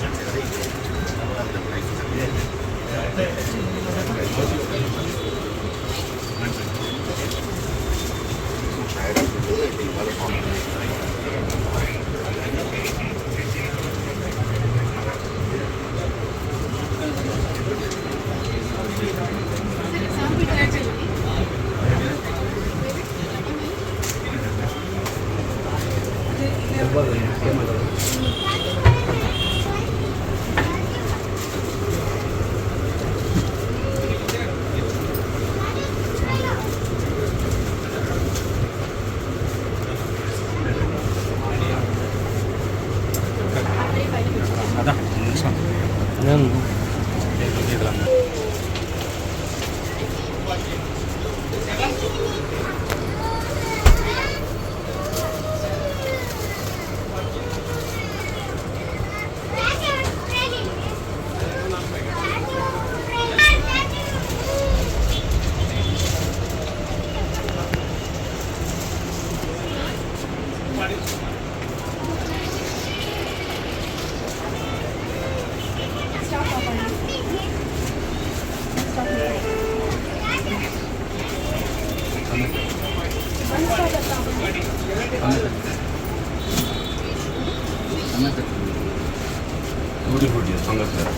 Gracias.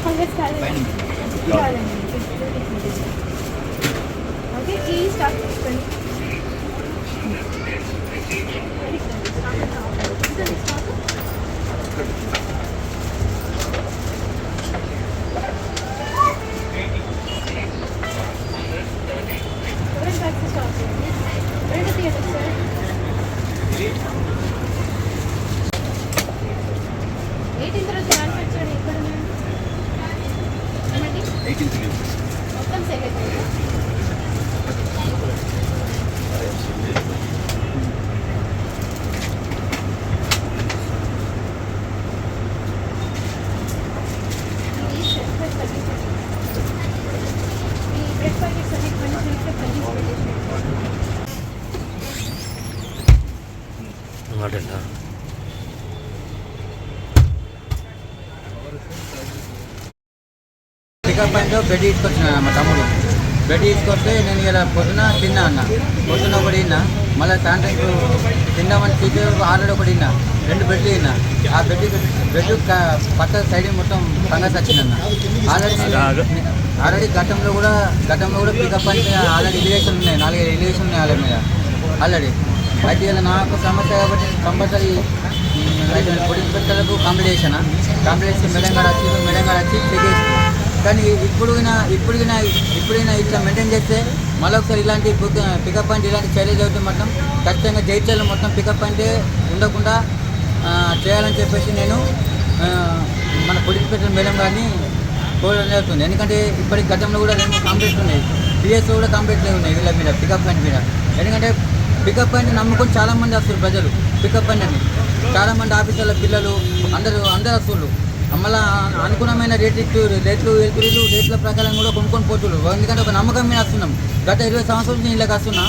Fungus fungus కాదండి కాదండి okay ఈ స్టాక్ తీసుకోండి ఎవరైనా బ్యాగ్స్ స్టాక్ చేయండి రెండు తీయండి సార్ ఎయిటీన్త్ రోజు మ్యానుఫ్యాక్చర్ ఎక్కడ ఉన్నాయండి ఏమండి ఎయిటీన్త్ మొత్తం సేల్ అయిపోయింది ఈ షెల్ఫ్ లైఫ్ తగ్గించండి. ఈ బ్రెడ్ ప్యాకెట్స్ అన్ని ట్వంటీ షెల్ఫ్ లైఫ్ తగ్గించి పెట్టేసి పికప్ పాయింట్ బెడ్ తీసుకొచ్చిన మా తమ్ముడు. బెడ్ తీసుకొస్తే నేను ఇలా పొద్దున తిన్నా అన్న. పొద్దున ఒకటి తిన్నా. మళ్ళీ సాయంత్రం తిందామని తీసి ఆల్రెడీ ఒకటి తిన్నా. రెండు బెడ్లు తిన్నా. ఆ బెడ్ బెడ్ పక్క సైడ్ మొత్తం ఫంగస్ వచ్చిందన్న ఆల్రెడీ ఆల్రెడీ గతంలో కూడా గతంలో కూడా పికప్ పాయింట్ ఆల్రెడీ ఎలివేషన్ ఉన్నాయి. నాలుగు ఎలివేషన్ ఉన్నాయి వాళ్ళ మీద. ఆల్రెడీ. అయితే ఇలా నాకు సమస్య కాబట్టి కంపల్సరీ అయితే పొడి పెట్టలకు కంప్లీట్ చేశాను కంప్లీట్ చేసి మేడం గారు వచ్చి మేడం గారు వచ్చి చెక్ కానీ ఇప్పుడు ఇప్పుడు ఇప్పుడైనా ఇట్లా మెయింటైన్ చేస్తే మళ్ళీ ఒకసారి ఇలాంటి పికప్ పాయింట్ ఇలాంటి చర్యలు అవుతుంది మొత్తం ఖచ్చితంగా జైత్యాలు మొత్తం పికప్ పాయింట్ ఉండకుండా చేయాలని చెప్పేసి నేను మన పొడి పెట్టిన మేడం గారిని కోరడం జరుగుతుంది. ఎందుకంటే ఇప్పటికి గతంలో కూడా రెండు కంప్లీట్స్ ఉన్నాయి. పిఎస్ కూడా కంప్లీట్ ఉన్నాయి వీళ్ళ మీద పికప్ పాయింట్ మీద. ఎందుకంటే పికప్ పాయింట్ నమ్ముకొని చాలామంది వస్తారు ప్రజలు. పికప్ పాయింట్ అని చాలా ఆఫీసర్ల పిల్లలు అందరూ అందరు వస్తున్నారు మళ్ళీ అనుకూలమైన రేట్లు రేట్లు వెళ్తురు రేట్ల ప్రకారం కూడా కొనుక్కొని పోతున్నారు ఎందుకంటే ఒక నమ్మకం మీద వస్తున్నాం. గత ఇరవై సంవత్సరాల నుంచి ఇళ్ళకి వస్తున్నా.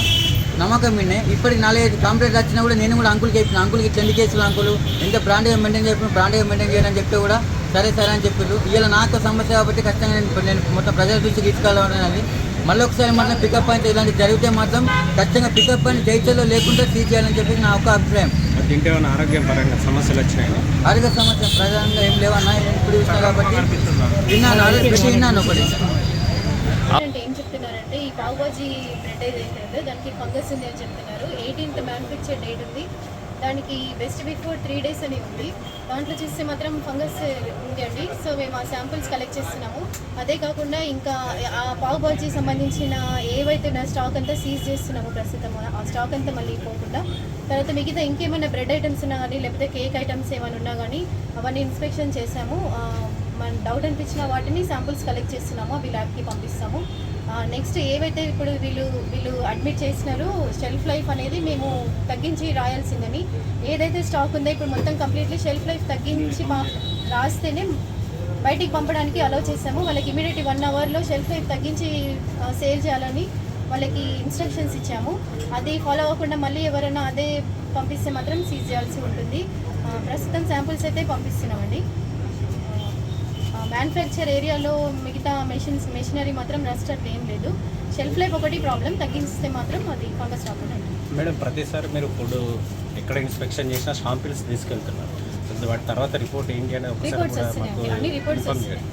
నమ్మకం మీదే ఇప్పటికి నాలుగైదు కంప్లైంట్ వచ్చినా కూడా నేను కూడా అంకుల్కి చెప్పిన అంకుల్కి చెంది కేసులు అంకులు? ఎంత బ్రాండ్గా మెయింటైన్ చెప్పిన బ్రాండ్గా మెయింటైన్ చేయాలని చెప్తే కూడా సరే సరే అని చెప్పారు ఇలా నాకు సమస్య కాబట్టి ఖచ్చితంగా నేను నేను మొత్తం ప్రజల దృష్టికి తీసుకెళ్ళాలని మళ్ళీ ఒకసారి మాత్రం పికప్ పాయింట్ ఇలాంటి జరిగితే మాత్రం ఖచ్చితంగా పికప్ పాయింట్ జైత్యంలో లేకుండా సీజ్ చేయాలని చెప్పి నా ఒక అభిప్రాయం. తింటే ఏమైనా ఆరోగ్యం పరంగా సమస్యలు వచ్చినాయి? ఆరోగ్య సమస్య ప్రధానంగా ఏం లేవన్నా నేను ఇప్పుడు చూసినా కాబట్టి విన్నాను ఆరోగ్య విన్నాను ఒకటి. అంటే ఏం చెప్తున్నారంటే ఈ పావుబాజీ బ్రెడ్ ఏదైతే ఉందో దానికి ఫంగస్ ఉంది అని చెప్తున్నారు. ఎయిటీన్త్ మ్యానుఫ్యాక్చర్ డేట్ ఉంది. దానికి బెస్ట్ బిఫోర్ త్రీ డేస్ అని ఉంది. దాంట్లో చూస్తే మాత్రం ఫంగస్ ఉంది అండి. సో మేము ఆ శాంపుల్స్ కలెక్ట్ చేస్తున్నాము. అదే కాకుండా ఇంకా ఆ పావు బాజీ సంబంధించిన ఏవైతే ఉన్న స్టాక్ అంతా సీజ్ చేస్తున్నాము ప్రస్తుతం ఆ స్టాక్ అంతా మళ్ళీ పోకుండా తర్వాత మిగతా ఇంకేమైనా బ్రెడ్ ఐటమ్స్ ఉన్నా కానీ లేకపోతే కేక్ ఐటమ్స్ ఏమైనా ఉన్నా కానీ అవన్నీ ఇన్స్పెక్షన్ చేసాము మన డౌట్ అనిపించిన వాటిని శాంపుల్స్ కలెక్ట్ చేస్తున్నాము. అవి ల్యాబ్కి పంపిస్తాము. నెక్స్ట్ ఏవైతే ఇప్పుడు వీళ్ళు వీళ్ళు అడ్మిట్ చేసినారో షెల్ఫ్ లైఫ్ అనేది మేము తగ్గించి రాయాల్సిందని. ఏదైతే స్టాక్ ఉందో ఇప్పుడు మొత్తం కంప్లీట్లీ షెల్ఫ్ లైఫ్ తగ్గించి మా రాస్తేనే బయటికి పంపడానికి అలౌ చేసాము వాళ్ళకి ఇమీడియట్ వన్ అవర్లో షెల్ఫ్ లైఫ్ తగ్గించి సేల్ చేయాలని వాళ్ళకి ఇన్స్ట్రక్షన్స్ ఇచ్చాము. అది ఫాలో అవ్వకుండా మళ్ళీ ఎవరైనా అదే పంపిస్తే మాత్రం సీజ్ చేయాల్సి ఉంటుంది. ప్రస్తుతం శాంపుల్స్ అయితే పంపిస్తున్నామండి. మ్యానుఫ్యాక్చర్ ఏరియాలో మిగతా మెషిన్స్ మెషినరీ మాత్రం రస్ట్ అట్లా ఏం లేదు. షెల్ఫ్ లైఫ్ ఒకటి ప్రాబ్లం తగ్గిస్తే మాత్రం అది ఫంగస్ రాకుండా మేడం ప్రతిసారి మీరు ఫుడ్ ఎక్కడ ఇన్స్పెక్షన్ చేసినా షాంపిల్స్ తీసుకెళ్తున్నారు. వాటి తర్వాత రిపోర్ట్ ఏంటి రిపోర్ట్స్ వస్తున్నాయి. అన్ని రిపోర్ట్స్ వస్తున్నాయి.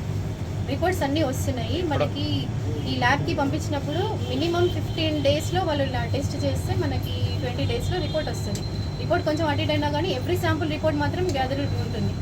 రిపోర్ట్స్ అన్నీ వస్తున్నాయి. మనకి ఈ ల్యాబ్కి పంపించినప్పుడు మినిమం ఫిఫ్టీన్ డేస్లో వాళ్ళు టెస్ట్ చేస్తే మనకి ట్వంటీ డేస్లో రిపోర్ట్ వస్తుంది. రిపోర్ట్ కొంచెం అటు ఇటు అయినా కానీ ఎవ్రీ శాంపుల్ రిపోర్ట్ మాత్రం గ్యాదర్ ఉంటుంది.